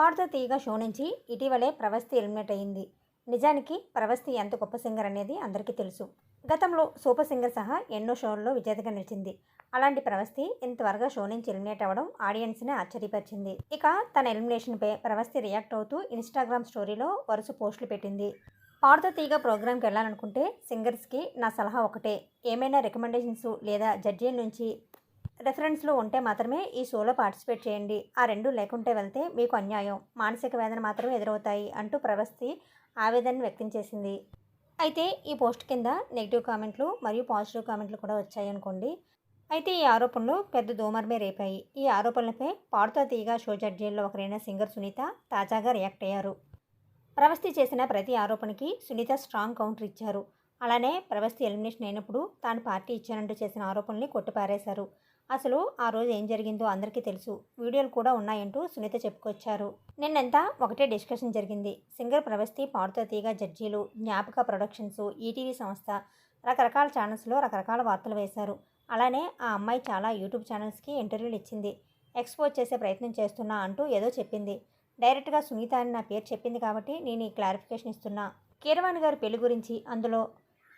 పాడుతూ తీయగా షో నుంచి ఇటీవలే ప్రవస్తి ఎలిమినేట్ అయింది. నిజానికి ప్రవస్తి ఎంత గొప్ప సింగర్ అనేది అందరికీ తెలుసు. గతంలో సూపర్ సింగర్ సహా ఎన్నో షోల్లో విజేతగా నిలిచింది. అలాంటి ప్రవస్తి ఇంత త్వరగా షో నుంచి ఎలిమినేట్ అవ్వడం ఆడియన్స్ని ఆశ్చర్యపరిచింది. ఇక తన ఎలిమినేషన్పై ప్రవస్తి రియాక్ట్ అవుతూ ఇన్స్టాగ్రామ్ స్టోరీలో వరుస పోస్టులు పెట్టింది. పాడుతూ తీగ ప్రోగ్రామ్కి వెళ్ళాలనుకుంటే సింగర్స్కి నా సలహా ఒకటే. ఏమైనా రికమెండేషన్స్ లేదా జడ్జీ నుంచి రెఫరెన్స్లు ఉంటే మాత్రమే ఈ షోలో పార్టిసిపేట్ చేయండి. ఆ రెండు లేకుంటే వెళ్తే మీకు అన్యాయం. మానసిక వేదన మాత్రమే ఎదురవుతాయి అంటూ ప్రవస్తి ఆవేదనను వ్యక్తం చేసింది. అయితే ఈ పోస్ట్ కింద నెగిటివ్ కామెంట్లు మరియు పాజిటివ్ కామెంట్లు కూడా వచ్చాయనుకోండి. అయితే ఈ ఆరోపణలు పెద్ద దోమర్మే రేపాయి. ఈ ఆరోపణలపై పాడుతా తీగ షో జడ్జీల్లో ఒకరైన సింగర్ సునీత తాజాగా రియాక్ట్ అయ్యారు. ప్రవస్తి చేసిన ప్రతి ఆరోపణకి సునీత స్ట్రాంగ్ కౌంటర్ ఇచ్చారు. అలానే ప్రవస్తి ఎలిమినేషన్ అయినప్పుడు తాను పార్టీ ఇచ్చానంటూ చేసిన ఆరోపణల్ని కొట్టిపారేశారు. అసలు ఆ రోజు ఏం జరిగిందో అందరికీ తెలుసు. వీడియోలు కూడా ఉన్నాయంటూ సునీత చెప్పుకొచ్చారు. నిన్నంతా ఒకటే డిస్కషన్ జరిగింది. సింగర్ ప్రవస్తి పాడుతో తీగ జడ్జీలు జ్ఞాపక ప్రొడక్షన్స్ ఈటీవీ సంస్థ రకరకాల ఛానల్స్లో రకరకాల వార్తలు వేశారు. అలానే ఆ అమ్మాయి చాలా యూట్యూబ్ ఛానల్స్కి ఇంటర్వ్యూలు ఇచ్చింది. ఎక్స్పోజ్ చేసే ప్రయత్నం చేస్తున్నా అంటూ ఏదో చెప్పింది. డైరెక్ట్గా సునీత అని నా పేరు చెప్పింది కాబట్టి నేను ఈ క్లారిఫికేషన్ ఇస్తున్నా. కీరవాణి గారి పెళ్ళి గురించి అందులో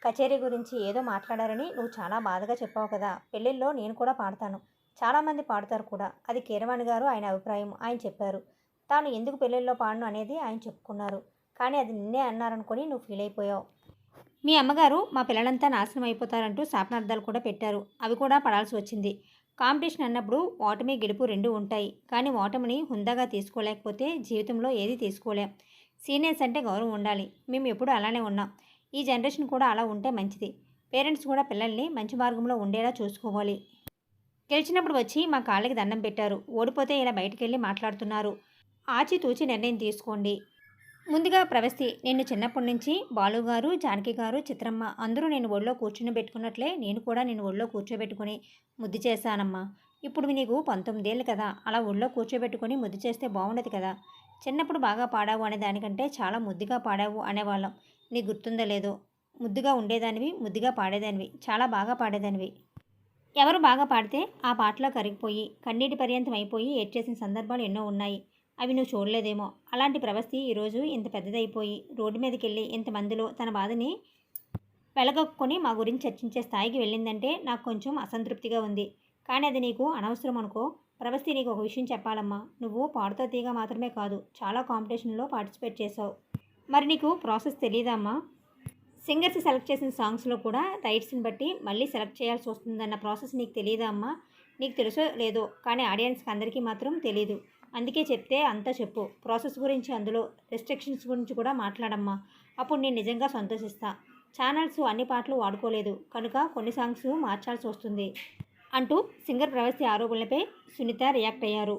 కచేరీ గురించి ఏదో మాట్లాడారని నువ్వు చాలా బాధగా చెప్పావు కదా. పెళ్ళిళ్ళలో నేను కూడా పాడతాను. చాలామంది పాడతారు కూడా. అది కీరవాణి గారు ఆయన అభిప్రాయం. ఆయన చెప్పారు. తాను ఎందుకు పెళ్ళిళ్ళలో పాడను అనేది ఆయన చెప్పుకున్నారు. కానీ అది నిన్నే అన్నారనుకొని నువ్వు ఫీల్ అయిపోయావు. మీ అమ్మగారు మా పిల్లలంతా నాశనం అయిపోతారంటూ శాపనార్థాలు కూడా పెట్టారు. అవి కూడా పడాల్సి వచ్చింది. కాంపిటీషన్ అన్నప్పుడు ఓటమి గెలుపు రెండు ఉంటాయి. కానీ ఓటమిని హుందాగా తీసుకోలేకపోతే జీవితంలో ఏది తీసుకోలేం. సీనియర్స్ అంటే గౌరవం ఉండాలి. మేము ఎప్పుడు అలానే ఉన్నాం. ఈ జనరేషన్ కూడా అలా ఉంటే మంచిది. పేరెంట్స్ కూడా పిల్లల్ని మంచి మార్గంలో ఉండేలా చూసుకోవాలి. గెలిచినప్పుడు వచ్చి మా కాళ్ళకి దండం పెట్టారు. ఓడిపోతే ఇలా బయటికి వెళ్ళి మాట్లాడుతున్నారు. ఆచితూచి నిర్ణయం తీసుకోండి. ముందుగా ప్రవస్తి నేను చిన్నప్పటి నుంచి బాలుగారు జానకి గారు చిత్రమ్మ అందరూ నేను ఒళ్ళో కూర్చుని పెట్టుకున్నట్లే నేను కూడా నేను ఒళ్ళో కూర్చోబెట్టుకుని ముద్దు చేశానమ్మా. ఇప్పుడు నీకు పంతొమ్మిదేళ్ళు కదా. అలా ఒళ్ళో కూర్చోబెట్టుకొని ముద్దు చేస్తే బాగుండదు కదా. చిన్నప్పుడు బాగా పాడావు అనే దానికంటే చాలా ముద్దుగా పాడావు అనేవాళ్ళం. నీకు గుర్తుందో లేదో? ముద్దుగా ఉండేదానివి ముద్దుగా పాడేదానివి చాలా బాగా పాడేదానివి. ఎవరు బాగా పాడితే ఆ పాటలో కరిగిపోయి కన్నీటి పర్యంతం అయిపోయి ఏడ్చేసిన సందర్భాలు ఎన్నో ఉన్నాయి. అవి నువ్వు చూడలేదేమో. అలాంటి ప్రవస్తి ఈరోజు ఇంత పెద్దదైపోయి రోడ్డు మీదకి వెళ్ళి ఇంతమందిలో తన బాధని వెలగొక్కుని మా గురించి చర్చించే స్థాయికి వెళ్ళిందంటే నాకు కొంచెం అసంతృప్తిగా ఉంది. కానీ అది నీకు అనవసరం అనుకో. ప్రవస్తి నీకు ఒక విషయం చెప్పాలమ్మా. నువ్వు పాడుతో తీగ మాత్రమే కాదు చాలా కాంపిటీషన్లో పార్టిసిపేట్ చేసావు మరి నీకు ప్రాసెస్ తెలియదమ్మా సింగర్స్ సెలెక్ట్ చేసిన సాంగ్స్లో కూడా రైట్స్ని బట్టి మళ్ళీ సెలెక్ట్ చేయాల్సి వస్తుందన్న ప్రాసెస్ నీకు తెలియదా అమ్మా? నీకు తెలుసో లేదో కానీ ఆడియన్స్కి అందరికీ మాత్రం తెలియదు అందుకే చెప్తే అంతా చెప్పు. ప్రాసెస్ గురించి అందులో రెస్ట్రిక్షన్స్ గురించి కూడా మాట్లాడమ్మా. అప్పుడు నేను నిజంగా సంతోషిస్తా. ఛానల్స్ అన్ని పాటలు వాడుకోలేదు. కనుక కొన్ని సాంగ్స్ మార్చాల్సి వస్తుంది. అంటూ సింగర్ ప్రవస్తి ఆరోపణలపై సునీత రియాక్ట్ అయ్యారు.